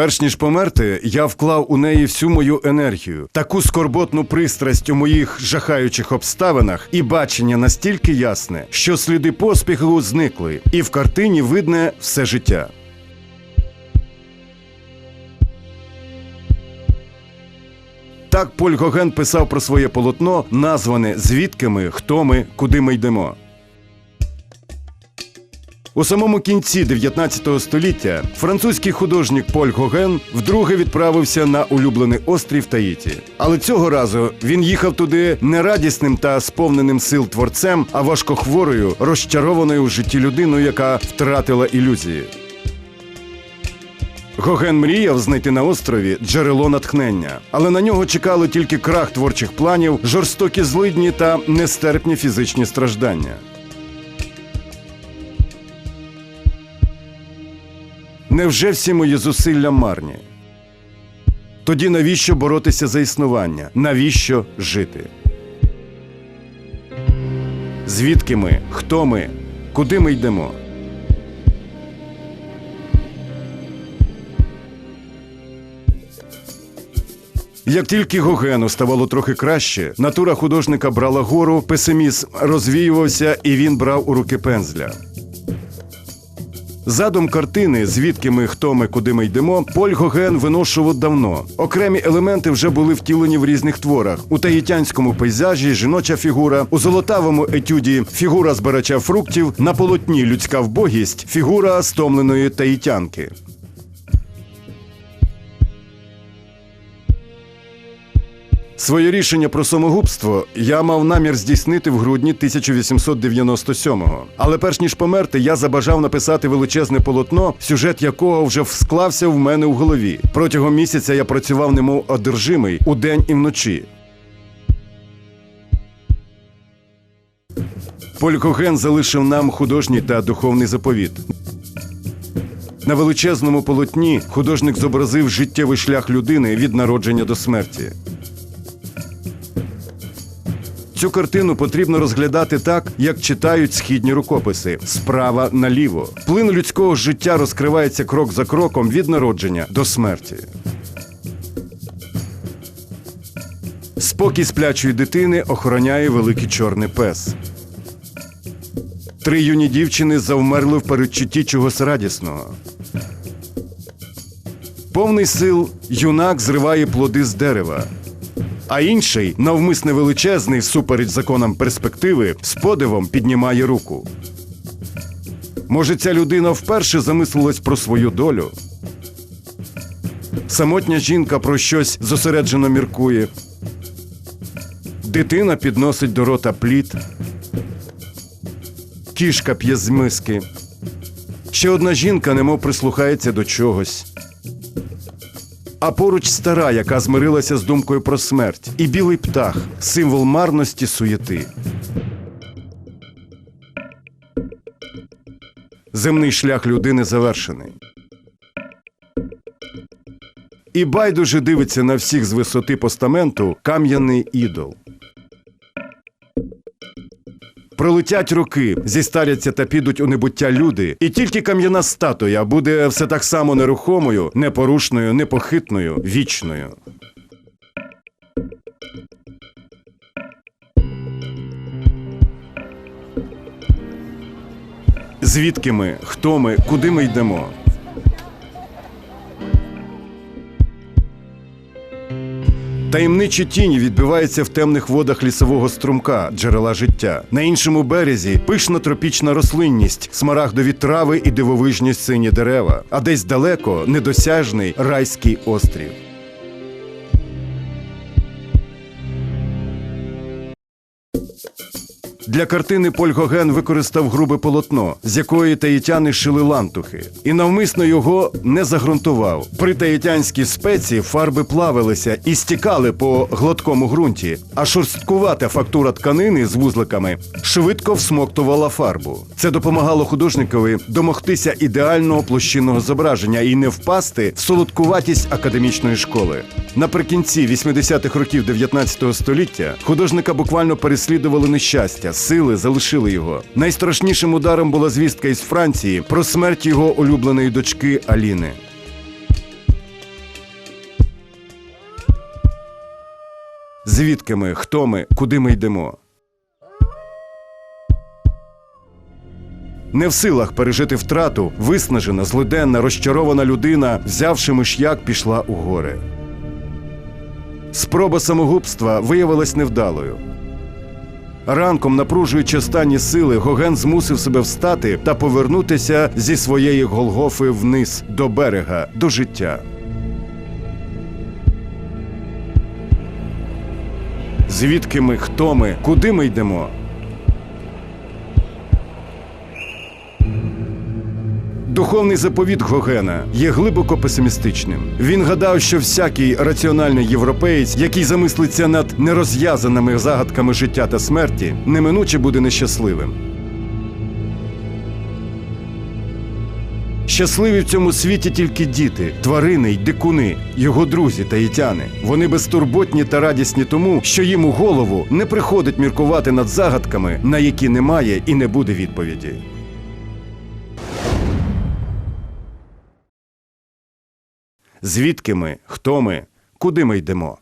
Перш ніж померти, я вклав у неї всю мою енергію, таку скорботну пристрасть у моїх жахаючих обставинах і бачення настільки ясне, що сліди поспіху зникли, і в картині видне все життя. Так Поль Гоген писав про своє полотно, назване Звідки ми, хто ми, куди ми йдемо. У самому кінці 19 століття французький художник Поль Гоген вдруге відправився на улюблений острів Таїті. Але цього разу він їхав туди не радісним та сповненим сил творцем, а важкохворою, розчарованою в житті людиною, яка втратила ілюзії. Гоген мріяв знайти на острові джерело натхнення, але на нього чекали тільки крах творчих планів, жорстокі злидні та нестерпні фізичні страждання. Невже всі мої зусилля марні? Тоді навіщо боротися за існування? Навіщо жити? Звідки ми? Хто ми? Куди ми йдемо? Як тільки Гогену ставало трохи краще, натура художника брала гору, песимізм розвіювався, і він брав у руки пензля. Задум картини, звідки ми, хто ми, куди ми йдемо, Поль Гоген виношував давно. Окремі елементи вже були втілені в різних творах: у таїтянському пейзажі жіноча фігура, у золотавому етюді фігура збирача фруктів, на полотні людська вбогість, фігура стомленої таїтянки. Своє рішення про самогубство я мав намір здійснити в грудні 1897-го. Але перш ніж померти, я забажав написати величезне полотно, сюжет якого вже склався в мене в голові. Протягом місяця я працював немов одержимий удень і вночі. Поль Коген залишив нам художній та духовний заповіт. На величезному полотні художник зобразив життєвий шлях людини від народження до смерті. Цю картину потрібно розглядати так, як читають східні рукописи справа наліво. Плин людського життя розкривається крок за кроком від народження до смерті. Спокій сплячої дитини охороняє великий чорний пес. Три юні дівчини завмерли в передчутті чогось радісного. Повний сил юнак зриває плоди з дерева а інший, навмисне величезний, всупереч законам перспективи, з подивом піднімає руку. Може, ця людина вперше замислилась про свою долю. Самотня жінка про щось зосереджено міркує. Дитина підносить до рота плід. Кішка п'є з миски. Ще одна жінка немов прислухається до чогось а поруч стара, яка змирилася з думкою про смерть, і білий птах символ марності суєти. Земний шлях людини завершений. І байдуже дивиться на всіх з висоти постаменту кам'яний ідол. Пролетять роки, зістаряться та підуть у небуття люди, і тільки кам'яна статуя буде все так само нерухомою, непорушною, непохитною, вічною. Звідки ми, хто ми, куди ми йдемо? Таємничі тіні відбиваються в темних водах лісового струмка, джерела життя. На іншому березі пишна тропічна рослинність, смарагдові трави і дивовижні сині дерева, а десь далеко недосяжний райський острів. Для картини Поль Гоген використав грубе полотно, з якої таїтяни шили лантухи, і навмисно його не загрунтував. При таїтянській спеці фарби плавилися і стікали по гладкому ґрунті, а шорсткувата фактура тканини з вузликами швидко всмоктувала фарбу. Це допомагало художникові домогтися ідеального площинного зображення і не впасти в солодкуватість академічної школи. Наприкінці 80-х років 19 століття художника буквально переслідували нещастя, сили залишили його. Найстрашнішим ударом була звістка із Франції про смерть його улюбленої дочки Аліни. Звідки ми, хто ми, куди ми йдемо? Не в силах пережити втрату, виснажена, злиденна, розчарована людина, взявши миш'як, пішла у гори. Спроба самогубства виявилась невдалою. Ранком, напружуючи останні сили, Гоген змусив себе встати та повернутися зі своєї Голгофи вниз до берега, до життя. Звідки ми, хто ми, куди ми йдемо? Духовний заповіт Гогена є глибоко песимістичним. Він гадав, що всякий раціональний європеєць, який замислиться над нерозв'язаними загадками життя та смерті, неминуче буде нещасливим. Щасливі в цьому світі тільки діти, тварини й дикуни, його друзі та ітяни. Вони безтурботні та радісні тому, що їм у голову не приходить міркувати над загадками, на які немає і не буде відповіді. Звідки ми, хто ми, куди ми йдемо?